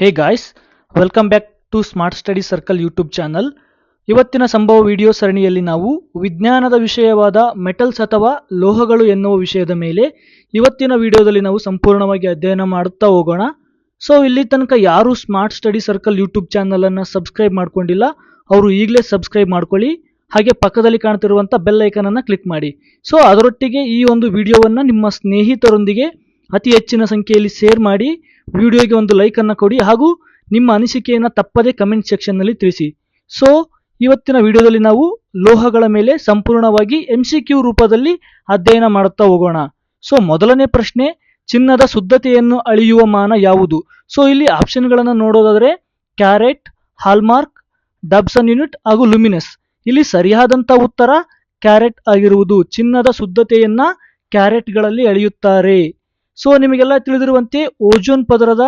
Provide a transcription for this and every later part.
Hey guys welcome back to smart study circle YouTube channel ಇವತ್ತಿನ ಸಂಭವ video ಸರಣಿಯಲ್ಲಿ ನಾವು ವಿಜ್ಞಾನದ ವಿಷಯವಾದ ಮೆಟಲ್ಸ್ ಅಥವಾ ಲೋಹಗಳು ಎನ್ನುವ ವಿಷಯದ ಮೇಲೆ ಇವತ್ತಿನ ವಿಡಿಯೋದಲ್ಲಿ ನಾವು ಸಂಪೂರ್ಣವಾಗಿ ಅಧ್ಯಯನ ಮಾಡುತ್ತಾ ಹೋಗೋಣ. ಸೊ ಇಲ್ಲಿ ತನಕ ಯಾರು ಸ್ಮಾರ್ಟ್ ಸ್ಟಡಿ ಸರ್ಕಲ್ ಯೂಟ್ಯೂಬ್ ಚಾನಲನ್ನು ಸಬ್ಸ್ಕ್ರೈಬ್ ಮಾಡ್ಕೊಂಡಿಲ್ಲ. ಅವರು ಈಗಲೇ ಸಬ್ಸ್ಕ್ರೈಬ್ ಮಾಡ್ಕೊಳ್ಳಿ. ಹಾಗೆ ಪಕ್ಕದಲ್ಲಿ ಕಾಣ್ತಿರುವಂಥ ಬೆಲ್ ಐಕನನ್ನು ಕ್ಲಿಕ್ ಮಾಡಿ. ಸೊ ಅದರೊಟ್ಟಿಗೆ ಈ ಒಂದು ವಿಡಿಯೋವನ್ನು ನಿಮ್ಮ ಸ್ನೇಹಿತರೊಂದಿಗೆ ಅತಿ ಹೆಚ್ಚಿನ ಸಂಖ್ಯೆಯಲ್ಲಿ ಶೇರ್ ಮಾಡಿ. ವಿಡಿಯೋಗೆ ಒಂದು ಲೈಕನ್ನು ಕೊಡಿ ಹಾಗೂ ನಿಮ್ಮ ಅನಿಸಿಕೆಯನ್ನು ತಪ್ಪದೇ ಕಮೆಂಟ್ ಸೆಕ್ಷನ್ನಲ್ಲಿ ತಿಳಿಸಿ. ಸೊ ಇವತ್ತಿನ ವಿಡಿಯೋದಲ್ಲಿ ನಾವು ಲೋಹಗಳ ಮೇಲೆ ಸಂಪೂರ್ಣವಾಗಿ ಎಂ ರೂಪದಲ್ಲಿ ಅಧ್ಯಯನ ಮಾಡುತ್ತಾ ಹೋಗೋಣ. ಸೊ ಮೊದಲನೇ ಪ್ರಶ್ನೆ, ಚಿನ್ನದ ಶುದ್ಧತೆಯನ್ನು ಅಳೆಯುವ ಮಾನ ಯಾವುದು? ಸೊ ಇಲ್ಲಿ ಆಪ್ಷನ್ಗಳನ್ನು ನೋಡೋದಾದರೆ ಕ್ಯಾರೆಟ್, ಹಾಲ್ಮಾರ್ಕ್ ಡಬ್ಸನ್ ಯೂನಿಟ್ ಹಾಗೂ ಲುಮಿನಸ್. ಇಲ್ಲಿ ಸರಿಯಾದಂಥ ಉತ್ತರ ಕ್ಯಾರೆಟ್ ಆಗಿರುವುದು. ಚಿನ್ನದ ಶುದ್ಧತೆಯನ್ನು ಕ್ಯಾರೆಟ್ಗಳಲ್ಲಿ ಅಳೆಯುತ್ತಾರೆ. ಸೊ ನಿಮಗೆಲ್ಲ ತಿಳಿದಿರುವಂತೆ ಓಜೋನ್ ಪದರದ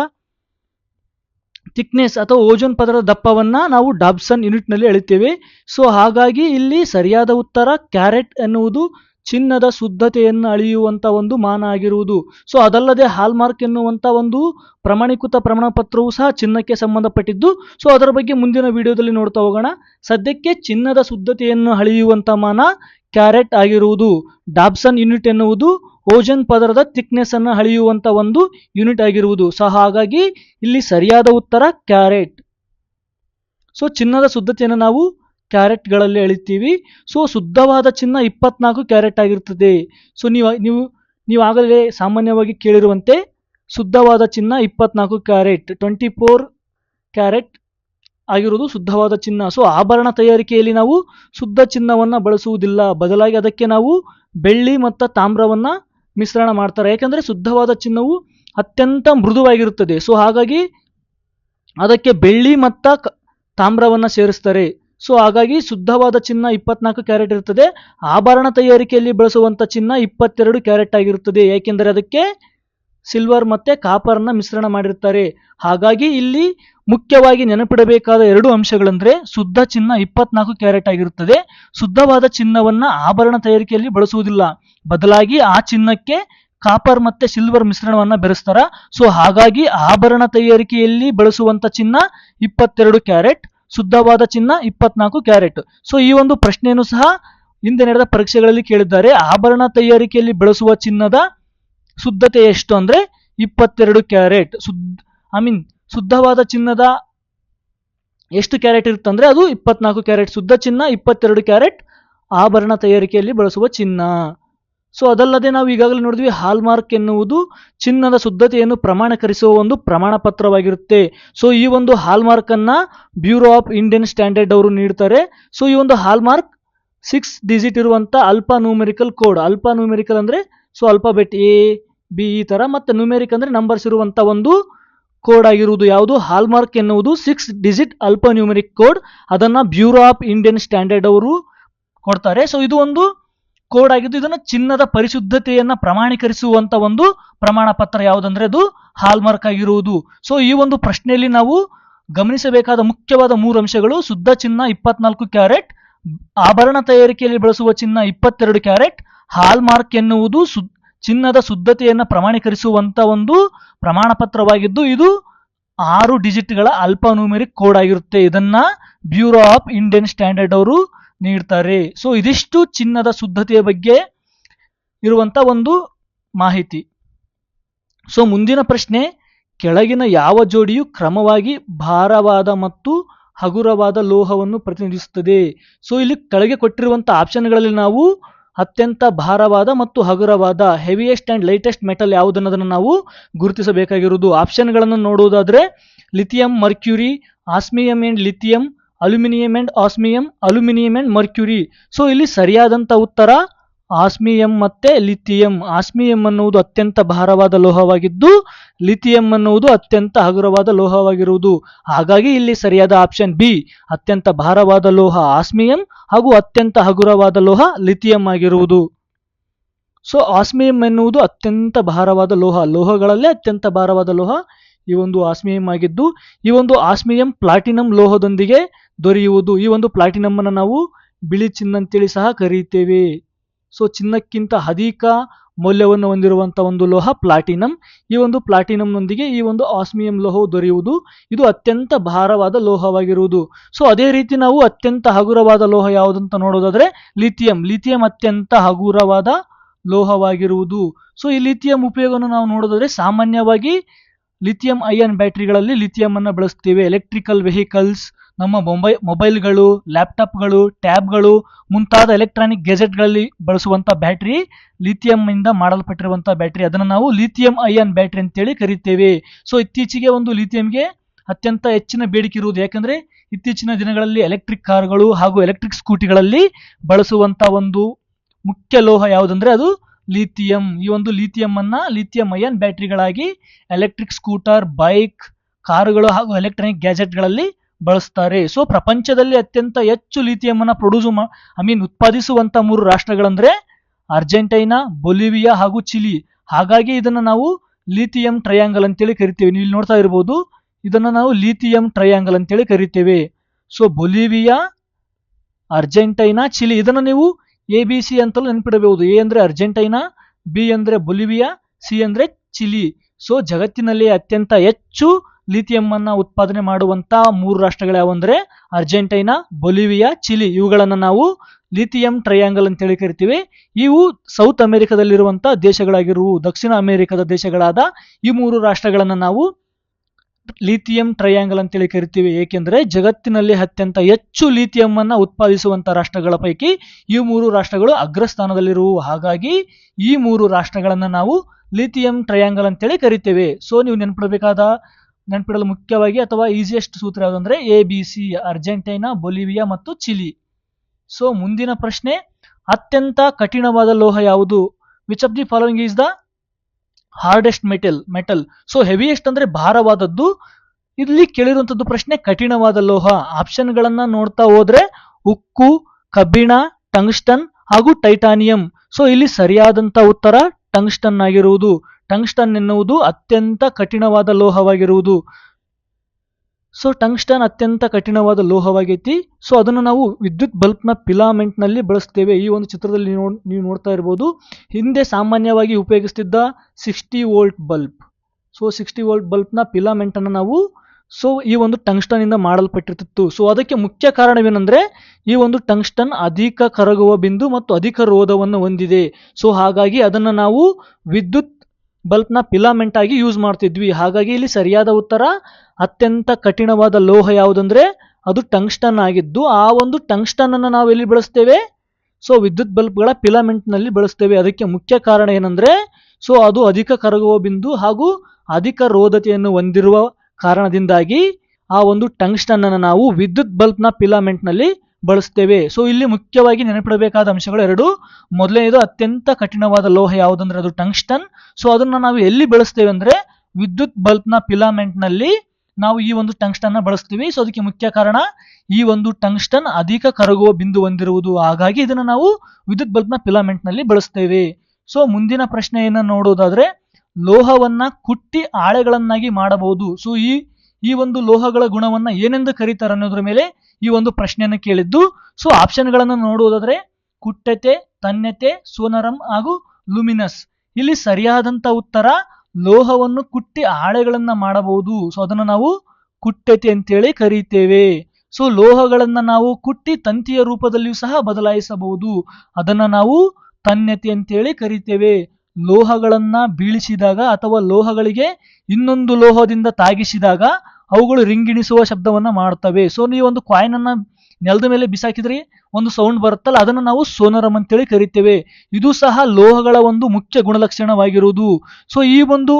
ಥಿಕ್ನೆಸ್ ಅಥವಾ ಓಜೋನ್ ಪದರದ ದಪ್ಪವನ್ನು ನಾವು ಡಾಬ್ಸನ್ ಯೂನಿಟ್ನಲ್ಲಿ ಎಳಿತೇವೆ. ಸೊ ಹಾಗಾಗಿ ಇಲ್ಲಿ ಸರಿಯಾದ ಉತ್ತರ ಕ್ಯಾರೆಟ್ ಎನ್ನುವುದು ಚಿನ್ನದ ಶುದ್ಧತೆಯನ್ನು ಅಳೆಯುವಂತ ಒಂದು ಮಾನ ಆಗಿರುವುದು. ಸೊ ಅದಲ್ಲದೆ ಹಾಲ್ಮಾರ್ಕ್ ಎನ್ನುವಂಥ ಒಂದು ಪ್ರಮಾಣೀಕೃತ ಪ್ರಮಾಣಪತ್ರವು ಸಹ ಚಿನ್ನಕ್ಕೆ ಸಂಬಂಧಪಟ್ಟಿದ್ದು. ಸೊ ಅದರ ಬಗ್ಗೆ ಮುಂದಿನ ವಿಡಿಯೋದಲ್ಲಿ ನೋಡ್ತಾ ಹೋಗೋಣ. ಸದ್ಯಕ್ಕೆ ಚಿನ್ನದ ಶುದ್ಧತೆಯನ್ನು ಅಳೆಯುವಂತ ಮಾನ ಕ್ಯಾರೆಟ್ ಆಗಿರುವುದು. ಡಾಬ್ಸನ್ ಯೂನಿಟ್ ಎನ್ನುವುದು ಓಜನ್ ಪದರದ ಥಿಕ್ನೆಸ್ ಅನ್ನು ಅಳೆಯುವಂತ ಒಂದು ಯೂನಿಟ್ ಆಗಿರುವುದು. ಸೊ ಹಾಗಾಗಿ ಇಲ್ಲಿ ಸರಿಯಾದ ಉತ್ತರ ಕ್ಯಾರೆಟ್ ಸೊ ಚಿನ್ನದ ಶುದ್ಧತೆಯನ್ನು ನಾವು ಕ್ಯಾರೆಟ್ಗಳಲ್ಲಿ ಅಳಿತೀವಿ. ಸೊ ಶುದ್ಧವಾದ ಚಿನ್ನ ಇಪ್ಪತ್ನಾಲ್ಕು ಕ್ಯಾರೆಟ್ ಆಗಿರ್ತದೆ. ಸೊ ನೀವು ನೀವು ನೀವು ಆಗಲೇ ಸಾಮಾನ್ಯವಾಗಿ ಕೇಳಿರುವಂತೆ ಶುದ್ಧವಾದ ಚಿನ್ನ ಇಪ್ಪತ್ನಾಲ್ಕು ಕ್ಯಾರೆಟ್ ಟ್ವೆಂಟಿ ಫೋರ್ ಕ್ಯಾರೆಟ್ ಆಗಿರುವುದು ಶುದ್ಧವಾದ ಚಿನ್ನ. ಸೊ ಆಭರಣ ತಯಾರಿಕೆಯಲ್ಲಿ ನಾವು ಶುದ್ಧ ಚಿನ್ನವನ್ನು ಬಳಸುವುದಿಲ್ಲ. ಬದಲಾಗಿ ಅದಕ್ಕೆ ನಾವು ಬೆಳ್ಳಿ ಮತ್ತು ತಾಮ್ರವನ್ನ ಮಿಶ್ರಣ ಮಾಡ್ತಾರೆ. ಯಾಕೆಂದರೆ ಶುದ್ಧವಾದ ಚಿನ್ನವು ಅತ್ಯಂತ ಮೃದುವಾಗಿರುತ್ತದೆ. ಸೊ ಹಾಗಾಗಿ ಅದಕ್ಕೆ ಬೆಳ್ಳಿ ಮತ್ತು ಕ- ತಾಮ್ರವನ್ನು ಸೇರಿಸ್ತಾರೆ. ಸೊ ಹಾಗಾಗಿ ಶುದ್ಧವಾದ ಚಿನ್ನ ಇಪ್ಪತ್ನಾಲ್ಕು ಕ್ಯಾರೆಟ್ ಇರುತ್ತದೆ ಆಭರಣ ತಯಾರಿಕೆಯಲ್ಲಿ ಬಳಸುವಂಥ ಚಿನ್ನ ಇಪ್ಪತ್ತೆರಡು ಕ್ಯಾರೆಟ್ ಆಗಿರುತ್ತದೆ. ಏಕೆಂದರೆ ಅದಕ್ಕೆ ಸಿಲ್ವರ್ ಮತ್ತೆ ಕಾಪರ್ನ ಮಿಶ್ರಣ ಮಾಡಿರ್ತಾರೆ. ಹಾಗಾಗಿ ಇಲ್ಲಿ ಮುಖ್ಯವಾಗಿ ನೆನಪಿಡಬೇಕಾದ ಎರಡು ಅಂಶಗಳೆಂದರೆ ಶುದ್ಧ ಚಿನ್ನ ಇಪ್ಪತ್ನಾಲ್ಕು ಕ್ಯಾರೆಟ್ ಆಗಿರುತ್ತದೆ. ಶುದ್ಧವಾದ ಚಿನ್ನವನ್ನ ಆಭರಣ ತಯಾರಿಕೆಯಲ್ಲಿ ಬಳಸುವುದಿಲ್ಲ. ಬದಲಾಗಿ ಆ ಚಿನ್ನಕ್ಕೆ ಕಾಪರ್ ಮತ್ತೆ ಸಿಲ್ವರ್ ಮಿಶ್ರಣವನ್ನ ಬೆರೆಸ್ತಾರ. ಸೊ ಹಾಗಾಗಿ ಆಭರಣ ತಯಾರಿಕೆಯಲ್ಲಿ ಬಳಸುವಂತ ಚಿನ್ನ ಇಪ್ಪತ್ತೆರಡು ಕ್ಯಾರೆಟ್, ಶುದ್ಧವಾದ ಚಿನ್ನ ಇಪ್ಪತ್ನಾಲ್ಕು ಕ್ಯಾರೆಟ್. ಸೊ ಈ ಒಂದು ಪ್ರಶ್ನೆಯನ್ನು ಸಹ ಹಿಂದೆ ನಡೆದ ಪರೀಕ್ಷೆಗಳಲ್ಲಿ ಕೇಳಿದ್ದಾರೆ. ಆಭರಣ ತಯಾರಿಕೆಯಲ್ಲಿ ಬಳಸುವ ಚಿನ್ನದ ಶುದ್ಧತೆ ಎಷ್ಟು ಅಂದ್ರೆ ಇಪ್ಪತ್ತೆರಡು ಕ್ಯಾರೆಟ್. ಶುದ್ಧ ಐ ಮೀನ್ ಶುದ್ಧವಾದ ಚಿನ್ನದ ಎಷ್ಟು ಕ್ಯಾರೆಟ್ ಇರುತ್ತಂದ್ರೆ ಅದು ಇಪ್ಪತ್ನಾಲ್ಕು ಕ್ಯಾರೆಟ್. ಶುದ್ಧ ಚಿನ್ನ ಇಪ್ಪತ್ತೆರಡು ಕ್ಯಾರೆಟ್. ಆಭರಣ ತಯಾರಿಕೆಯಲ್ಲಿ ಬಳಸುವ ಚಿನ್ನ. ಸೊ ಅದಲ್ಲದೆ ನಾವು ಈಗಾಗಲೇ ನೋಡಿದ್ವಿ, ಹಾಲ್ಮಾರ್ಕ್ ಎನ್ನುವುದು ಚಿನ್ನದ ಶುದ್ಧತೆಯನ್ನು ಪ್ರಮಾಣೀಕರಿಸುವ ಒಂದು ಪ್ರಮಾಣ ಪತ್ರವಾಗಿರುತ್ತೆ ಸೊ ಈ ಒಂದು ಹಾಲ್ಮಾರ್ಕ್ ಅನ್ನ ಬ್ಯೂರೋ ಆಫ್ ಇಂಡಿಯನ್ ಸ್ಟ್ಯಾಂಡರ್ಡ್ ಅವರು ನೀಡ್ತಾರೆ. ಸೊ ಈ ಒಂದು ಹಾಲ್ಮಾರ್ಕ್ ಸಿಕ್ಸ್ ಡಿಜಿಟ್ ಇರುವಂತ alpha numerical code. Alpha numerical ಅಂದ್ರೆ ಸೊ ಅಲ್ಫಾಬೆಟ್ ಎ, ಬಿ ಈ ಥರ ಮತ್ತು ನ್ಯೂಮೆರಿಕ್ ಅಂದರೆ ನಂಬರ್ಸ್ ಇರುವಂಥ ಒಂದು ಕೋಡ್ ಆಗಿರುವುದು ಯಾವುದು? ಹಾಲ್ಮಾರ್ಕ್ ಎನ್ನುವುದು ಸಿಕ್ಸ್ ಡಿಜಿಟ್ ಅಲ್ಪ ನ್ಯೂಮೆರಿಕ್ ಕೋಡ್ ಅದನ್ನು ಬ್ಯೂರೋ ಆಫ್ ಇಂಡಿಯನ್ ಸ್ಟ್ಯಾಂಡರ್ಡ್ ಅವರು ಕೊಡ್ತಾರೆ. ಸೊ ಇದು ಒಂದು ಕೋಡ್ ಆಗಿದ್ದು ಇದನ್ನು ಚಿನ್ನದ ಪರಿಶುದ್ಧತೆಯನ್ನು ಪ್ರಮಾಣೀಕರಿಸುವಂಥ ಒಂದು ಪ್ರಮಾಣ ಪತ್ರ ಯಾವುದಂದ್ರೆ ಅದು ಹಾಲ್ಮಾರ್ಕ್ ಆಗಿರುವುದು. ಸೊ ಈ ಒಂದು ಪ್ರಶ್ನೆಯಲ್ಲಿ ನಾವು ಗಮನಿಸಬೇಕಾದ ಮುಖ್ಯವಾದ ಮೂರು ಅಂಶಗಳು. ಶುದ್ಧ ಚಿನ್ನ ಇಪ್ಪತ್ನಾಲ್ಕು ಕ್ಯಾರೆಟ್, ಆಭರಣ ತಯಾರಿಕೆಯಲ್ಲಿ ಬಳಸುವ ಚಿನ್ನ ಇಪ್ಪತ್ತೆರಡು ಕ್ಯಾರೆಟ್ ಹಾಲ್ಮಾರ್ಕ್ ಎನ್ನುವುದು ಚಿನ್ನದ ಶುದ್ಧತೆಯನ್ನು ಪ್ರಮಾಣೀಕರಿಸುವಂತ ಒಂದು ಪ್ರಮಾಣ ಪತ್ರವಾಗಿದ್ದು ಇದು ಆರು ಡಿಜಿಟ್ಗಳ ಅಲ್ಫಾನ್ಯೂಮೆರಿಕ್ ಕೋಡ್ ಆಗಿರುತ್ತೆ. ಇದನ್ನ ಬ್ಯೂರೋ ಆಫ್ ಇಂಡಿಯನ್ ಸ್ಟ್ಯಾಂಡರ್ಡ್ ಅವರು ನೀಡ್ತಾರೆ. ಸೊ, ಇದಿಷ್ಟು ಚಿನ್ನದ ಶುದ್ಧತೆಯ ಬಗ್ಗೆ ಇರುವಂತ ಒಂದು ಮಾಹಿತಿ. ಸೊ, ಮುಂದಿನ ಪ್ರಶ್ನೆ, ಕೆಳಗಿನ ಯಾವ ಜೋಡಿಯು ಕ್ರಮವಾಗಿ ಭಾರವಾದ ಮತ್ತು ಹಗುರವಾದ ಲೋಹವನ್ನು ಪ್ರತಿನಿಧಿಸುತ್ತದೆ? ಸೊ, ಇಲ್ಲಿ ಕೆಳಗೆ ಕೊಟ್ಟಿರುವಂತ ಆಪ್ಷನ್ಗಳಲ್ಲಿ ನಾವು ಅತ್ಯಂತ ಭಾರವಾದ ಮತ್ತು ಹಗುರವಾದ ಹೆವಿಯೆಸ್ಟ್ ಅಂಡ್ ಲೈಟೆಸ್ಟ್ ಮೆಟಲ್ ಯಾವುದನ್ನೋದನ್ನು ನಾವು ಗುರುತಿಸಬೇಕಾಗಿರುವುದು. ಆಪ್ಷನ್ಗಳನ್ನು ನೋಡುವುದಾದರೆ, lithium, mercury, osmium and lithium, aluminium and osmium, aluminium and mercury. So, ಇಲ್ಲಿ ಸರಿಯಾದಂಥ ಉತ್ತರ ಆಸ್ಮಿಯಂ ಮತ್ತೆ ಲಿಥಿಯಂ. ಆಸ್ಮಿಯಂ ಅನ್ನುವುದು ಅತ್ಯಂತ ಭಾರವಾದ ಲೋಹವಾಗಿದ್ದು, ಲಿಥಿಯಂ ಅನ್ನುವುದು ಅತ್ಯಂತ ಹಗುರವಾದ ಲೋಹವಾಗಿರುವುದು. ಹಾಗಾಗಿ ಇಲ್ಲಿ ಸರಿಯಾದ ಆಪ್ಷನ್ ಬಿ ಅತ್ಯಂತ ಭಾರವಾದ ಲೋಹ ಆಸ್ಮಿಯಂ ಹಾಗೂ ಅತ್ಯಂತ ಹಗುರವಾದ ಲೋಹ ಲಿಥಿಯಂ ಆಗಿರುವುದು. ಸೊ ಆಸ್ಮಿಯಂ ಎನ್ನುವುದು ಅತ್ಯಂತ ಭಾರವಾದ ಲೋಹ. ಲೋಹಗಳಲ್ಲೇ ಅತ್ಯಂತ ಭಾರವಾದ ಲೋಹ ಈ ಒಂದು ಆಸ್ಮಿಯಂ ಆಗಿದ್ದು, ಈ ಒಂದು ಆಸ್ಮಿಯಂ ಪ್ಲಾಟಿನಂ ಲೋಹದೊಂದಿಗೆ ದೊರೆಯುವುದು. ಈ ಒಂದು ಪ್ಲಾಟಿನಂ ಅನ್ನು ನಾವು ಬಿಳಿ ಚಿನ್ನ ಅಂತೇಳಿ ಸಹ ಕರೆಯುತ್ತೇವೆ ಸೊ ಚಿನ್ನಕ್ಕಿಂತ ಅಧಿಕ ಮೌಲ್ಯವನ್ನು ಹೊಂದಿರುವಂಥ ಒಂದು ಲೋಹ ಪ್ಲಾಟಿನಂ ಈ ಒಂದು ಪ್ಲಾಟಿನಂನೊಂದಿಗೆ ಈ ಒಂದು ಆಸ್ಮಿಯಂ ಲೋಹವು ದೊರೆಯುವುದು. ಇದು ಅತ್ಯಂತ ಭಾರವಾದ ಲೋಹವಾಗಿರುವುದು. ಸೊ ಅದೇ ರೀತಿ ನಾವು ಅತ್ಯಂತ ಹಗುರವಾದ ಲೋಹ ಯಾವುದಂತ ನೋಡೋದಾದ್ರೆ ಲಿಥಿಯಂ ಲಿಥಿಯಂ ಅತ್ಯಂತ ಹಗುರವಾದ ಲೋಹವಾಗಿರುವುದು. ಸೊ ಈ ಲಿಥಿಯಂ ಉಪಯೋಗವನ್ನು ನಾವು ನೋಡೋದಾದ್ರೆ, ಸಾಮಾನ್ಯವಾಗಿ ಲಿಥಿಯಂ ಐಯನ್ ಬ್ಯಾಟರಿಗಳಲ್ಲಿ ಲಿಥಿಯಂ ಅನ್ನು ಬಳಸ್ತೀವಿ. ಎಲೆಕ್ಟ್ರಿಕಲ್ ವೆಹಿಕಲ್ಸ್ ನಮ್ಮ ಮೊಬೈ, ಮೊಬೈಲ್ಗಳು, ಲ್ಯಾಪ್ಟಾಪ್ಗಳು, ಟ್ಯಾಬ್ಗಳು, ಮುಂತಾದ ಎಲೆಕ್ಟ್ರಾನಿಕ್ ಗೆಜೆಟ್ಗಳಲ್ಲಿ ಬಳಸುವಂಥ ಬ್ಯಾಟ್ರಿ, ಲಿಥಿಯಂನಿಂದ ಮಾಡಲ್ಪಟ್ಟಿರುವಂಥ ಬ್ಯಾಟ್ರಿ. ಅದನ್ನು ನಾವು ಲಿಥಿಯಂ ಐಯನ್ ಬ್ಯಾಟ್ರಿ ಅಂತೇಳಿ ಕರೀತೇವೆ. ಸೊ, ಇತ್ತೀಚೆಗೆ ಒಂದು ಲಿಥಿಯಂಗೆ ಅತ್ಯಂತ ಹೆಚ್ಚಿನ ಬೇಡಿಕೆ ಇರುವುದು ಯಾಕಂದರೆ, ಇತ್ತೀಚಿನ ದಿನಗಳಲ್ಲಿ ಎಲೆಕ್ಟ್ರಿಕ್ ಕಾರ್ಗಳು ಹಾಗೂ ಎಲೆಕ್ಟ್ರಿಕ್ ಸ್ಕೂಟಿಗಳಲ್ಲಿ ಬಳಸುವಂಥ ಒಂದು ಮುಖ್ಯ ಲೋಹ ಯಾವುದಂದರೆ ಅದು ಲಿಥಿಯಂ. ಈ ಒಂದು ಲಿಥಿಯಂ ಲಿಥಿಯಂ ಅಯನ್ ಬ್ಯಾಟರಿಗಳಾಗಿ ಎಲೆಕ್ಟ್ರಿಕ್ ಸ್ಕೂಟರ್, ಬೈಕ್, ಕಾರುಗಳು ಹಾಗೂ ಎಲೆಕ್ಟ್ರಾನಿಕ್ ಗ್ಯಾಜೆಟ್ಗಳಲ್ಲಿ ಬಳಸ್ತಾರೆ. ಸೊ ಪ್ರಪಂಚದಲ್ಲಿ ಅತ್ಯಂತ ಹೆಚ್ಚು ಲಿಥಿಯಂ ಅನ್ನ ಪ್ರೊಡ್ಯೂಸ್ ಐ ಮೀನ್ ಉತ್ಪಾದಿಸುವಂತ ಮೂರು ರಾಷ್ಟ್ರಗಳಂದ್ರೆ ಅರ್ಜೆಂಟೈನಾ, ಬೊಲಿವಿಯಾ ಹಾಗೂ ಚಿಲಿ. ಹಾಗಾಗಿ ಇದನ್ನ ನಾವು ಲಿಥಿಯಂ ಟ್ರಯಾಂಗಲ್ ಅಂತೇಳಿ ಕರಿತೇವೆ. ನೀವು ಇಲ್ಲಿ ನೋಡ್ತಾ ಇರಬಹುದು ಇದನ್ನ ನಾವು ಲಿಥಿಯಂ ಟ್ರಯಾಂಗಲ್ ಅಂತೇಳಿ ಕರಿತೇವೆ. ಸೊ ಬೊಲಿವಿಯಾ, ಅರ್ಜೆಂಟೈನಾ, ಚಿಲಿ, ಇದನ್ನ ನೀವು ಎ ಬಿ ಸಿ ಅಂತಲೂ ನೆನಪಿಡಬಹುದು. ಎ ಅಂದ್ರೆ ಅರ್ಜೆಂಟೈನಾ ಬಿ ಅಂದ್ರೆ ಬೊಲಿವಿಯಾ ಸಿ ಅಂದ್ರೆ ಚಿಲಿ. ಸೊ ಜಗತ್ತಿನಲ್ಲಿ ಅತ್ಯಂತ ಹೆಚ್ಚು ಲಿಥಿಯಂ ಅನ್ನ ಉತ್ಪಾದನೆ ಮಾಡುವಂತ ಮೂರು ರಾಷ್ಟ್ರಗಳು ಯಾವಂದ್ರೆ ಅರ್ಜೆಂಟೈನಾ, ಬೊಲಿವಿಯಾ, ಚಿಲಿ. ಇವುಗಳನ್ನ ನಾವು ಲಿಥಿಯಂ ಟ್ರಯಾಂಗಲ್ ಅಂತೇಳಿ ಕರಿತೀವಿ. ಇವು ಸೌತ್ ಅಮೆರಿಕದಲ್ಲಿರುವಂತಹ ದೇಶಗಳಾಗಿರುವ. ದಕ್ಷಿಣ ಅಮೆರಿಕದ ದೇಶಗಳಾದ ಈ ಮೂರು ರಾಷ್ಟ್ರಗಳನ್ನು ನಾವು ಲಿಥಿಯಂ ಟ್ರಯಾಂಗಲ್ ಅಂತೇಳಿ ಕರಿತೀವಿ. ಏಕೆಂದರೆ ಜಗತ್ತಿನಲ್ಲಿ ಅತ್ಯಂತ ಹೆಚ್ಚು ಲಿಥಿಯಂ ಅನ್ನ ಉತ್ಪಾದಿಸುವಂತಹ ರಾಷ್ಟ್ರಗಳ ಪೈಕಿ ಈ ಮೂರು ರಾಷ್ಟ್ರಗಳು ಅಗ್ರಸ್ಥಾನದಲ್ಲಿರುವ. ಹಾಗಾಗಿ ಈ ಮೂರು ರಾಷ್ಟ್ರಗಳನ್ನು ನಾವು ಲಿಥಿಯಂ ಟ್ರಯಾಂಗಲ್ ಅಂತೇಳಿ ಕರಿತೇವೆ. ಸೊ ನೀವು ನೆನಪಿಡಬೇಕಾದ ನೆನಪಿಡಲು ಮುಖ್ಯವಾಗಿ ಅಥವಾ ಈಸಿಯೆಸ್ಟ್ ಸೂತ್ರ ಯಾವುದಂದ್ರೆ A B C Argentina, Bolivia ಮತ್ತು ಚಿಲಿ. ಸೊ ಮುಂದಿನ ಪ್ರಶ್ನೆ, ಅತ್ಯಂತ ಕಠಿಣವಾದ ಲೋಹ ಯಾವುದು? Which of the following is the hardest metal metal so heaviest ಅಂದ್ರೆ ಭಾರವಾದದ್ದು. ಇಲ್ಲಿ ಕೇಳಿರುವಂಥದ್ದು ಪ್ರಶ್ನೆ, ಕಠಿಣವಾದ ಲೋಹ. ಆಪ್ಷನ್ಗಳನ್ನ ನೋಡ್ತಾ ಹೋದ್ರೆ, ಉಕ್ಕು, ಕಬ್ಬಿಣ, ಟಂಗ್ಸ್ಟನ್ ಹಾಗೂ ಟೈಟಾನಿಯಂ. ಸೊ ಇಲ್ಲಿ ಸರಿಯಾದಂತ ಉತ್ತರ ಟಂಗ್ಸ್ಟನ್ ಆಗಿರುವುದು. ಟಂಗ್ಸ್ಟನ್ ಎನ್ನುವುದು ಅತ್ಯಂತ ಕಠಿಣವಾದ ಲೋಹವಾಗಿರುವುದು. ಸೊ ಟಂಗ್ಸ್ಟನ್ ಅತ್ಯಂತ ಕಠಿಣವಾದ ಲೋಹವಾಗೈತಿ. ಸೊ ಅದನ್ನು ನಾವು ವಿದ್ಯುತ್ ಬಲ್ಬ್ನ ಫಿಲಾಮೆಂಟ್ನಲ್ಲಿ ಬಳಸ್ತೇವೆ. ಈ ಒಂದು ಚಿತ್ರದಲ್ಲಿ ನೀವು ನೋಡ್- ನೀವು ನೋಡ್ತಾ ಇರಬಹುದು ಹಿಂದೆ ಸಾಮಾನ್ಯವಾಗಿ ಉಪಯೋಗಿಸ್ತಿದ್ದ sixty volt bulb. So sixty volt ಬಲ್ಬ್ನ filament ಅನ್ನು ನಾವು ಸೊ ಈ ಒಂದು ಟಂಗ್ಸ್ಟನ್ ಇಂದ ಮಾಡಲ್ಪಟ್ಟಿರ್ತಿತ್ತು. ಸೊ ಅದಕ್ಕೆ ಮುಖ್ಯ ಕಾರಣವೇನೆಂದರೆ, ಈ ಒಂದು ಟಂಗ್ಸ್ಟನ್ ಅಧಿಕ ಕರಗುವ ಬಿಂದು ಮತ್ತು ಅಧಿಕ ರೋಧವನ್ನು ಹೊಂದಿದೆ. ಸೊ ಹಾಗಾಗಿ ಅದನ್ನು ನಾವು ವಿದ್ಯುತ್ ಬಲ್ಬ್ನ ಫಿಲಾಮೆಂಟ್ ಆಗಿ ಯೂಸ್ ಮಾಡ್ತಿದ್ವಿ. ಹಾಗಾಗಿ ಇಲ್ಲಿ ಸರಿಯಾದ ಉತ್ತರ, ಅತ್ಯಂತ ಕಠಿಣವಾದ ಲೋಹ ಯಾವುದಂದ್ರೆ ಅದು ಟಂಗ್ಸ್ಟನ್ ಆಗಿದ್ದು, ಆ ಒಂದು ಟಂಗ್ಸ್ಟನ್ ಅನ್ನು ನಾವು ಎಲ್ಲಿ ಬಳಸ್ತೇವೆ? ಸೊ, ವಿದ್ಯುತ್ ಬಲ್ಬ್ಗಳ ಫಿಲಾಮೆಂಟ್ನಲ್ಲಿ ಬಳಸ್ತೇವೆ. ಅದಕ್ಕೆ ಮುಖ್ಯ ಕಾರಣ ಏನಂದ್ರೆ, ಸೊ, ಅದು ಅಧಿಕ ಕರಗುವ ಬಿಂದು ಹಾಗೂ ಅಧಿಕ ರೋಧತೆಯನ್ನು ಹೊಂದಿರುವ ಕಾರಣದಿಂದಾಗಿ ಆ ಒಂದು ಟಂಗ್ಸ್ಟನ್ ಅನ್ನು ನಾವು ವಿದ್ಯುತ್ ಬಲ್ಬ್ನ ಫಿಲಾಮೆಂಟ್ನಲ್ಲಿ ಬಳಸ್ತೇವೆ. ಸೊ ಇಲ್ಲಿ ಮುಖ್ಯವಾಗಿ ನೆನಪಿಡಬೇಕಾದ ಅಂಶಗಳು ಎರಡು. ಮೊದಲನೇದು ಅತ್ಯಂತ ಕಠಿಣವಾದ ಲೋಹ ಯಾವುದಂದ್ರೆ ಅದು ಟಂಗ್ಸ್ಟನ್. ಸೊ ಅದನ್ನ ನಾವು ಎಲ್ಲಿ ಬಳಸ್ತೇವೆ ಅಂದ್ರೆ ವಿದ್ಯುತ್ ಬಲ್ಬ್ನ ಫಿಲಾಮೆಂಟ್ನಲ್ಲಿ ನಾವು ಈ ಒಂದು ಟಂಗ್ಸ್ಟನ್ ಬಳಸ್ತೀವಿ. ಸೊ ಅದಕ್ಕೆ ಮುಖ್ಯ ಕಾರಣ ಈ ಒಂದು ಟಂಗ್ಸ್ಟನ್ ಅಧಿಕ ಕರಗುವ ಬಿಂದು ಹೊಂದಿರುವುದು. ಹಾಗಾಗಿ ಇದನ್ನು ನಾವು ವಿದ್ಯುತ್ ಬಲ್ಬ್ನ ಫಿಲಾಮೆಂಟ್ನಲ್ಲಿ ಬಳಸ್ತೇವೆ. ಸೊ ಮುಂದಿನ ಪ್ರಶ್ನೆಯನ್ನ ನೋಡೋದಾದ್ರೆ ಲೋಹವನ್ನ ಕುಟ್ಟಿ ಆಳೆಗಳನ್ನಾಗಿ ಮಾಡಬಹುದು. ಸೊ ಈ ಈ ಒಂದು ಲೋಹಗಳ ಗುಣವನ್ನ ಏನೆಂದು ಕರೀತಾರೆ ಅನ್ನೋದ್ರ ಮೇಲೆ ಈ ಒಂದು ಪ್ರಶ್ನೆಯನ್ನು ಕೇಳಿದ್ದು. ಸೊ ಆಪ್ಷನ್ಗಳನ್ನು ನೋಡುವುದಾದ್ರೆ, ಕುಟ್ಟತೆ, ತನ್ಯತೆ, ಸೋನರಂ ಹಾಗೂ ಲುಮಿನಸ್. ಇಲ್ಲಿ ಸರಿಯಾದಂತ ಉತ್ತರ, ಲೋಹವನ್ನು ಕುಟ್ಟಿ ಆಳೆಗಳನ್ನ ಮಾಡಬಹುದು. ಸೊ ಅದನ್ನು ನಾವು ಕುಟ್ಟತೆ ಅಂತೇಳಿ ಕರೀತೇವೆ. ಸೊ ಲೋಹಗಳನ್ನ ನಾವು ಕುಟ್ಟಿ ತಂತಿಯ ರೂಪದಲ್ಲಿಯೂ ಸಹ ಬದಲಾಯಿಸಬಹುದು. ಅದನ್ನ ನಾವು ತನ್ಯತೆ ಅಂತೇಳಿ ಕರಿತೇವೆ. ಲೋಹಗಳನ್ನ ಬೀಳಿಸಿದಾಗ ಅಥವಾ ಲೋಹಗಳಿಗೆ ಇನ್ನೊಂದು ಲೋಹದಿಂದ ತಾಗಿಸಿದಾಗ ಅವುಗಳು ರಿಂಗಿಣಿಸುವ ಶಬ್ದವನ್ನ ಮಾಡ್ತವೆ. ಸೊ ನೀವು ಒಂದು ಕಾಯಿನ್ ಅನ್ನ ನೆಲದ ಮೇಲೆ ಬಿಸಾಕಿದ್ರೆ ಒಂದು ಸೌಂಡ್ ಬರುತ್ತಲ್ಲ, ಅದನ್ನು ನಾವು ಸೋನರಂ ಅಂತೇಳಿ ಕರಿತೇವೆ. ಇದು ಸಹ ಲೋಹಗಳ ಒಂದು ಮುಖ್ಯ ಗುಣಲಕ್ಷಣವಾಗಿರುವುದು. ಸೊ ಈ ಒಂದು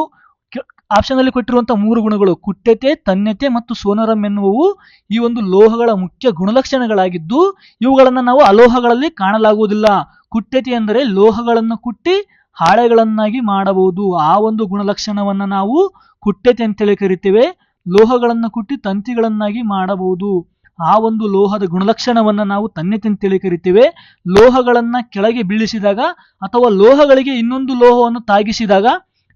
ಆಪ್ಷನ್ ಅಲ್ಲಿ ಕೊಟ್ಟಿರುವಂತಹ ಮೂರು ಗುಣಗಳು, ಕುಟ್ಟತೆ, ತನ್ಯತೆ ಮತ್ತು ಸೋನರಂ ಎನ್ನುವವು ಈ ಒಂದು ಲೋಹಗಳ ಮುಖ್ಯ ಗುಣಲಕ್ಷಣಗಳಾಗಿದ್ದು, ಇವುಗಳನ್ನು ನಾವು ಅಲೋಹಗಳಲ್ಲಿ ಕಾಣಲಾಗುವುದಿಲ್ಲ. ಕುಟ್ಟತೆ ಎಂದರೆ ಲೋಹಗಳನ್ನು ಕುಟ್ಟಿ ಹಾಳೆಗಳನ್ನಾಗಿ ಮಾಡಬಹುದು. ಆ ಒಂದು ಗುಣಲಕ್ಷಣವನ್ನ ನಾವು ಕುಟ್ಟತೆ ಅಂತೇಳಿ ಕರಿತೇವೆ. ಲೋಹಗಳನ್ನು ಕುಟ್ಟಿ ತಂತಿಗಳನ್ನಾಗಿ ಮಾಡಬಹುದು. ಆ ಒಂದು ಲೋಹದ ಗುಣಲಕ್ಷಣವನ್ನ ನಾವು ತನ್ಯತೆ ಅಂತೇಳಿ ಕರಿತೇವೆ. ಲೋಹಗಳನ್ನು ಕೆಳಗೆ ಬೀಳಿಸಿದಾಗ ಅಥವಾ ಲೋಹಗಳಿಗೆ ಇನ್ನೊಂದು ಲೋಹವನ್ನು ತಾಗಿಸಿದಾಗ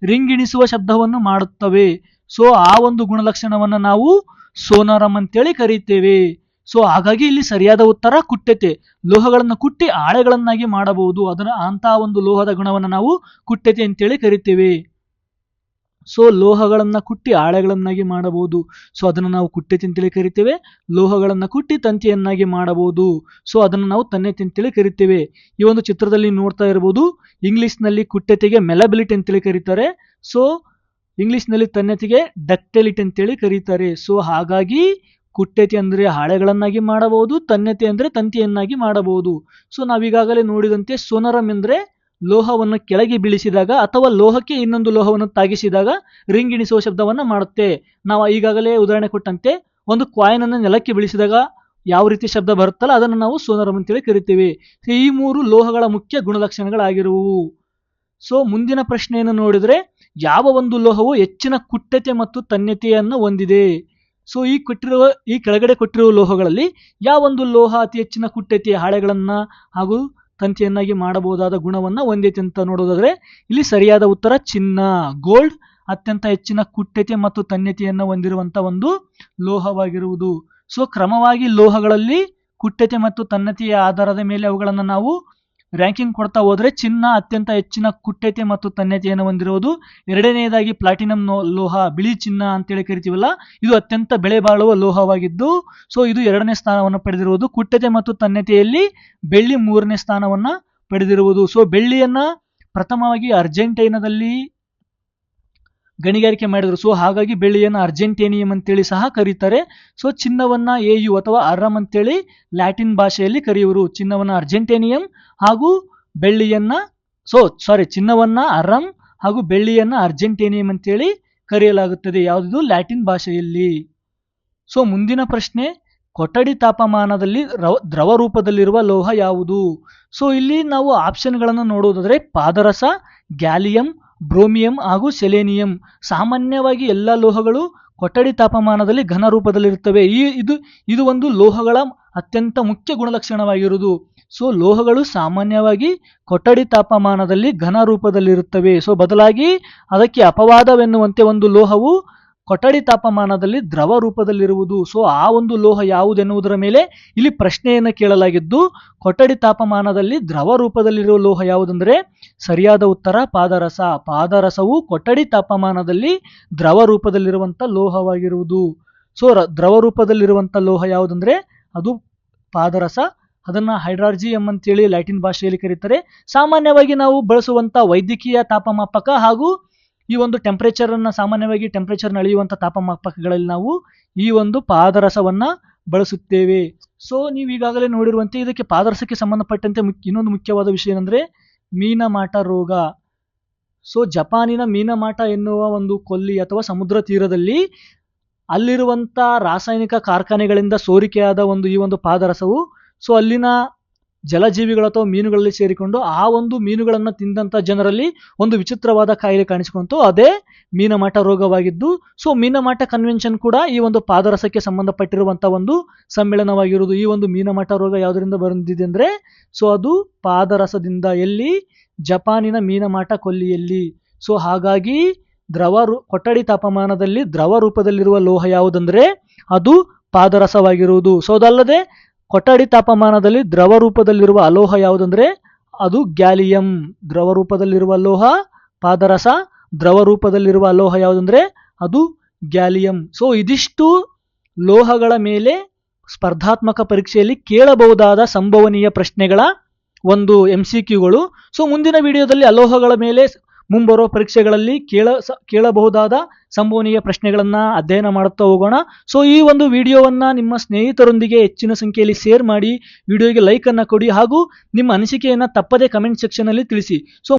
ರಿಂಗಿಣಿಸುವ ಶಬ್ದವನ್ನು ಮಾಡುತ್ತವೆ. ಸೊ, ಆ ಒಂದು ಗುಣಲಕ್ಷಣವನ್ನ ನಾವು ಸೋನಾರಂ ಅಂತೇಳಿ ಕರೀತೇವೆ. ಸೊ, ಹಾಗಾಗಿ ಇಲ್ಲಿ ಸರಿಯಾದ ಉತ್ತರ ಕುಟ್ಟೆತೆ. ಲೋಹಗಳನ್ನು ಕುಟ್ಟಿ ಆಳೆಗಳನ್ನಾಗಿ ಮಾಡಬಹುದು. ಅದರ ಅಂತ ಒಂದು ಲೋಹದ ಗುಣವನ್ನು ನಾವು ಕುಟ್ಟೆತೆ ಅಂತೇಳಿ ಕರಿತೇವೆ. ಸೊ ಲೋಹಗಳನ್ನು ಕುಟ್ಟಿ ಆಳೆಗಳನ್ನಾಗಿ ಮಾಡಬಹುದು. ಸೊ ಅದನ್ನು ನಾವು ಕುಟ್ಟೆ ಅಂತೇಳಿ ಕರಿತೇವೆ. ಲೋಹಗಳನ್ನು ಕುಟ್ಟಿ ತಂತಿಯನ್ನಾಗಿ ಮಾಡಬಹುದು. ಸೊ ಅದನ್ನು ನಾವು ತನ್ನೆ ಅಂತೇಳಿ ಕರಿತೇವೆ. ಈ ಒಂದು ಚಿತ್ರದಲ್ಲಿ ನೋಡ್ತಾ ಇರಬಹುದು ಇಂಗ್ಲಿಷ್ನಲ್ಲಿ ಕುಟ್ಟೆತೆಗೆ ಮೆಲಬಿಲಿಟಿ ಅಂತೇಳಿ ಕರೀತಾರೆ. ಸೊ ಇಂಗ್ಲಿಷ್ನಲ್ಲಿ ತನ್ನೆತೆಗೆ ಡಕ್ಟೆಲಿಟಿ ಅಂತೇಳಿ ಕರೀತಾರೆ. ಸೊ ಹಾಗಾಗಿ ಕುಟ್ಟೆತೆ ಅಂದ್ರೆ ಹಾಳೆಗಳನ್ನಾಗಿ ಮಾಡಬಹುದು, ತನ್ನೆತೆ ಅಂದ್ರೆ ತಂತಿಯನ್ನಾಗಿ ಮಾಡಬಹುದು. ಸೊ ನಾವೀಗಾಗಲೇ ನೋಡಿದಂತೆ ಸೋನರಂ ಎಂದ್ರೆ ಲೋಹವನ್ನು ಕೆಳಗೆ ಬೀಳಿಸಿದಾಗ ಅಥವಾ ಲೋಹಕ್ಕೆ ಇನ್ನೊಂದು ಲೋಹವನ್ನು ತಾಗಿಸಿದಾಗ ರಿಂಗಿಣಿಸುವ ಶಬ್ದವನ್ನು ಮಾಡುತ್ತೆ. ನಾವು ಈಗಾಗಲೇ ಉದಾಹರಣೆ ಕೊಟ್ಟಂತೆ ಒಂದು ಕಾಯಿನ್ ಅನ್ನು ನೆಲಕ್ಕೆ ಬೀಳಿಸಿದಾಗ ಯಾವ ರೀತಿ ಶಬ್ದ ಬರುತ್ತಲ್ಲ ಅದನ್ನು ನಾವು ಸೋನರಂ ಅಂತೇಳಿ ಕರಿತೀವಿ. ಈ ಮೂರು ಲೋಹಗಳ ಮುಖ್ಯ ಗುಣಲಕ್ಷಣಗಳಾಗಿರುವು. ಸೊ ಮುಂದಿನ ಪ್ರಶ್ನೆಯನ್ನು ನೋಡಿದರೆ ಯಾವ ಒಂದು ಲೋಹವು ಹೆಚ್ಚಿನ ಕುಟ್ಟತೆ ಮತ್ತು ತನ್ಯತೆಯನ್ನು ಹೊಂದಿದೆ? ಸೊ ಈ ಕೊಟ್ಟಿರುವ, ಈ ಕೆಳಗಡೆ ಕೊಟ್ಟಿರುವ ಲೋಹಗಳಲ್ಲಿ ಯಾವೊಂದು ಲೋಹ ಅತಿ ಹೆಚ್ಚಿನ ಕುಟ್ಟತೆ ಹಾಳೆಗಳನ್ನು ಹಾಗೂ ತಂತಿಯನ್ನಾಗಿ ಮಾಡಬಹುದಾದ ಗುಣವನ್ನ ಹೊಂದೈತೆ ಅಂತ ನೋಡೋದಾದ್ರೆ ಇಲ್ಲಿ ಸರಿಯಾದ ಉತ್ತರ ಚಿನ್ನ. ಗೋಲ್ಡ್ ಅತ್ಯಂತ ಹೆಚ್ಚಿನ ಕುಟ್ಟತೆ ಮತ್ತು ತನ್ಯತೆಯನ್ನು ಹೊಂದಿರುವಂತ ಒಂದು ಲೋಹವಾಗಿರುವುದು. ಸೊ ಕ್ರಮವಾಗಿ ಲೋಹಗಳಲ್ಲಿ ಕುಟ್ಟತೆ ಮತ್ತು ತನ್ನತೆಯ ಆಧಾರದ ಮೇಲೆ ಅವುಗಳನ್ನು ನಾವು ರ್ಯಾಂಕಿಂಗ್ ಕೊಡ್ತಾ ಹೋದ್ರೆ ಚಿನ್ನ ಅತ್ಯಂತ ಹೆಚ್ಚಿನ ಕುಟ್ಟತೆ ಮತ್ತು ತನ್ಯತೆಯನ್ನು ಹೊಂದಿರುವುದು. ಎರಡನೆಯದಾಗಿ ಪ್ಲಾಟಿನಂ ಲೋಹ, ಬಿಳಿ ಚಿನ್ನ ಅಂತೇಳಿ ಕರಿತೀವಲ್ಲ, ಇದು ಅತ್ಯಂತ ಬೆಳೆ ಬಾಳುವ ಲೋಹವಾಗಿದ್ದು ಸೊ ಇದು ಎರಡನೇ ಸ್ಥಾನವನ್ನು ಪಡೆದಿರುವುದು. ಕುಟ್ಟತೆ ಮತ್ತು ತನ್ಯತೆಯಲ್ಲಿ ಬೆಳ್ಳಿ ಮೂರನೇ ಸ್ಥಾನವನ್ನು ಪಡೆದಿರುವುದು. ಸೊ ಬೆಳ್ಳಿಯನ್ನ ಪ್ರಥಮವಾಗಿ ಅರ್ಜೆಂಟೈನಾದಲ್ಲಿ ಗಣಿಗಾರಿಕೆ ಮಾಡಿದ್ರು. ಸೊ ಹಾಗಾಗಿ ಬೆಳ್ಳಿಯನ್ನು ಅರ್ಜೆಂಟೇನಿಯಂ ಅಂತೇಳಿ ಸಹ ಕರೀತಾರೆ. ಸೊ ಚಿನ್ನವನ್ನ ಎಯು ಅಥವಾ ಅರಮ್ ಅಂತೇಳಿ ಲ್ಯಾಟಿನ್ ಭಾಷೆಯಲ್ಲಿ ಕರೆಯುವರು. ಚಿನ್ನವನ್ನ ಅರ್ಜೆಂಟೇನಿಯಂ ಹಾಗೂ ಬೆಳ್ಳಿಯನ್ನ ಸೊ ಸಾರಿ ಚಿನ್ನವನ್ನ ಅರಮ್ ಹಾಗೂ ಬೆಳ್ಳಿಯನ್ನ ಅರ್ಜೆಂಟೇನಿಯಂ ಅಂತೇಳಿ ಕರೆಯಲಾಗುತ್ತದೆ. ಯಾವುದು? ಲ್ಯಾಟಿನ್ ಭಾಷೆಯಲ್ಲಿ. ಸೊ ಮುಂದಿನ ಪ್ರಶ್ನೆ, ಕೊಠಡಿ ತಾಪಮಾನದಲ್ಲಿ ರವ- ದ್ರವ ರೂಪದಲ್ಲಿರುವ ಲೋಹ ಯಾವುದು? ಸೊ ಇಲ್ಲಿ ನಾವು ಆಪ್ಷನ್ಗಳನ್ನು ನೋಡುವುದಾದ್ರೆ ಪಾದರಸ, ಗ್ಯಾಲಿಯಂ ಬ್ರೋಮಿಯಂ ಹಾಗೂ ಸೆಲೇನಿಯಂ ಸಾಮಾನ್ಯವಾಗಿ ಎಲ್ಲ ಲೋಹಗಳು ಕೊಠಡಿ ತಾಪಮಾನದಲ್ಲಿ ಘನ ರೂಪದಲ್ಲಿರುತ್ತವೆ. ಈ ಇದು ಇದು ಒಂದು ಲೋಹಗಳ ಅತ್ಯಂತ ಮುಖ್ಯ ಗುಣಲಕ್ಷಣವಾಗಿರುವುದು. ಸೊ, ಲೋಹಗಳು ಸಾಮಾನ್ಯವಾಗಿ ಕೊಠಡಿ ತಾಪಮಾನದಲ್ಲಿ ಘನ ರೂಪದಲ್ಲಿರುತ್ತವೆ. ಸೊ, ಬದಲಾಗಿ ಅದಕ್ಕೆ ಅಪವಾದವೆನ್ನುವಂತೆ ಒಂದು ಲೋಹವು ಕೊಠಡಿ ತಾಪಮಾನದಲ್ಲಿ ದ್ರವ ರೂಪದಲ್ಲಿರುವುದು. ಸೊ ಆ ಒಂದು ಲೋಹ ಯಾವುದೆನ್ನುವುದರ ಮೇಲೆ ಇಲ್ಲಿ ಪ್ರಶ್ನೆಯನ್ನು ಕೇಳಲಾಗಿದ್ದು, ಕೊಠಡಿ ತಾಪಮಾನದಲ್ಲಿ ದ್ರವ ರೂಪದಲ್ಲಿರುವ ಲೋಹ ಯಾವುದೆಂದರೆ? ಸರಿಯಾದ ಉತ್ತರ, ಪಾದರಸ. ಪಾದರಸವು ಕೊಠಡಿ ತಾಪಮಾನದಲ್ಲಿ ದ್ರವ ರೂಪದಲ್ಲಿರುವಂಥ ಲೋಹವಾಗಿರುವುದು. ಸೊ ದ್ರವ ರೂಪದಲ್ಲಿರುವಂಥ ಲೋಹ ಯಾವುದಂದ್ರೆ? ಅದು ಪಾದರಸ. ಅದನ್ನ ಹೈಡ್ರಾರ್ಜಿಯಂ ಅಂತೇಳಿ ಲ್ಯಾಟಿನ್ ಭಾಷೆಯಲ್ಲಿ ಕರೀತಾರೆ. ಸಾಮಾನ್ಯವಾಗಿ ನಾವು ಬಳಸುವಂತ ವೈದ್ಯಕೀಯ ತಾಪಮಾಪಕ ಹಾಗೂ ಈ ಒಂದು ಟೆಂಪರೇಚರ್ ಅನ್ನ ಸಾಮಾನ್ಯವಾಗಿ ಟೆಂಪರೇಚರ್ ಅಳೆಯುವಂಥ ತಾಪಮಾಪಕಗಳಲ್ಲಿ ನಾವು ಈ ಒಂದು ಪಾದರಸವನ್ನ ಬಳಸುತ್ತೇವೆ. ಸೊ ನೀವು ಈಗಾಗಲೇ ನೋಡಿರುವಂತೆ ಇದಕ್ಕೆ ಪಾದರಸಕ್ಕೆ ಸಂಬಂಧಪಟ್ಟಂತೆ ಇನ್ನೊಂದು ಮುಖ್ಯವಾದ ವಿಷಯ ಏನಂದ್ರೆ ಮೀನಮಾಟ ರೋಗ. ಸೊ ಜಪಾನಿನ ಮೀನಮಾಟ ಎನ್ನುವ ಒಂದು ಕೊಲ್ಲಿ ಅಥವಾ ಸಮುದ್ರ ತೀರದಲ್ಲಿ ಅಲ್ಲಿರುವಂತ ರಾಸಾಯನಿಕ ಕಾರ್ಖಾನೆಗಳಿಂದ ಸೋರಿಕೆಯಾದ ಒಂದು ಈ ಒಂದು ಪಾದರಸವು ಸೊ ಅಲ್ಲಿನ ಜಲಜೀವಿಗಳು ಅಥವಾ ಮೀನುಗಳಲ್ಲಿ ಸೇರಿಕೊಂಡು ಆ ಒಂದು ಮೀನುಗಳನ್ನು ತಿಂದಂಥ ಜನರಲ್ಲಿ ಒಂದು ವಿಚಿತ್ರವಾದ ಕಾಯಿಲೆ ಕಾಣಿಸಿಕೊಂತು. ಅದೇ ಮೀನಮಾಟ ರೋಗವಾಗಿದ್ದು, ಸೊ ಮೀನಮಾಟ ಕನ್ವೆನ್ಷನ್ ಕೂಡ ಈ ಒಂದು ಪಾದರಸಕ್ಕೆ ಸಂಬಂಧಪಟ್ಟಿರುವಂಥ ಒಂದು ಸಮ್ಮೇಳನವಾಗಿರುವುದು. ಈ ಒಂದು ಮೀನಮಾಟ ರೋಗ ಯಾವುದರಿಂದ ಬಂದಿದೆ ಅಂದರೆ, ಸೊ ಅದು ಪಾದರಸದಿಂದ ಎಲ್ಲಿ, ಜಪಾನಿನ ಮೀನಮಾಟ ಕೊಲ್ಲಿಯಲ್ಲಿ. ಸೊ ಹಾಗಾಗಿ ದ್ರವ ರೂ- ಕೊಠಡಿ ತಾಪಮಾನದಲ್ಲಿ ದ್ರವ ರೂಪದಲ್ಲಿರುವ ಲೋಹ ಯಾವುದಂದ್ರೆ, ಅದು ಪಾದರಸವಾಗಿರುವುದು. ಸೊ ಅದಲ್ಲದೆ ಕೊಠಡಿ ತಾಪಮಾನದಲ್ಲಿ ದ್ರವ ರೂಪದಲ್ಲಿರುವ ಅಲೋಹ ಯಾವುದಂದ್ರೆ? ಅದು ಗ್ಯಾಲಿಯಂ. ದ್ರವ ರೂಪದಲ್ಲಿರುವ ಲೋಹ ಪಾದರಸ. ದ್ರವ ರೂಪದಲ್ಲಿರುವ ಅಲೋಹ ಯಾವುದಂದ್ರೆ? ಅದು ಗ್ಯಾಲಿಯಂ. ಸೊ ಇದಿಷ್ಟು ಲೋಹಗಳ ಮೇಲೆ ಸ್ಪರ್ಧಾತ್ಮಕ ಪರೀಕ್ಷೆಯಲ್ಲಿ ಕೇಳಬಹುದಾದ ಸಂಭವನೀಯ ಪ್ರಶ್ನೆಗಳ ಒಂದು ಎಂ ಸಿ ಕ್ಯೂಗಳು ಸೊ ಮುಂದಿನ ವಿಡಿಯೋದಲ್ಲಿ ಅಲೋಹಗಳ ಮೇಲೆ ಮುಂಬರುವ ಪರೀಕ್ಷೆಗಳಲ್ಲಿ ಕೇಳ ಕೇಳಬಹುದಾದ ಸಂಭವನೀಯ ಪ್ರಶ್ನೆಗಳನ್ನ ಅಧ್ಯಯನ ಮಾಡುತ್ತಾ ಹೋಗೋಣ. ಸೊ ಈ ಒಂದು ವಿಡಿಯೋವನ್ನ ನಿಮ್ಮ ಸ್ನೇಹಿತರೊಂದಿಗೆ ಹೆಚ್ಚಿನ ಸಂಖ್ಯೆಯಲ್ಲಿ ಶೇರ್ ಮಾಡಿ, ವಿಡಿಯೋಗೆ ಲೈಕ್ ಅನ್ನ ಕೊಡಿ ಹಾಗೂ ನಿಮ್ಮ ಅನಿಸಿಕೆಯನ್ನ ತಪ್ಪದೇ ಕಮೆಂಟ್ ಸೆಕ್ಷನ್ ಅಲ್ಲಿ ತಿಳಿಸಿ. ಸೊ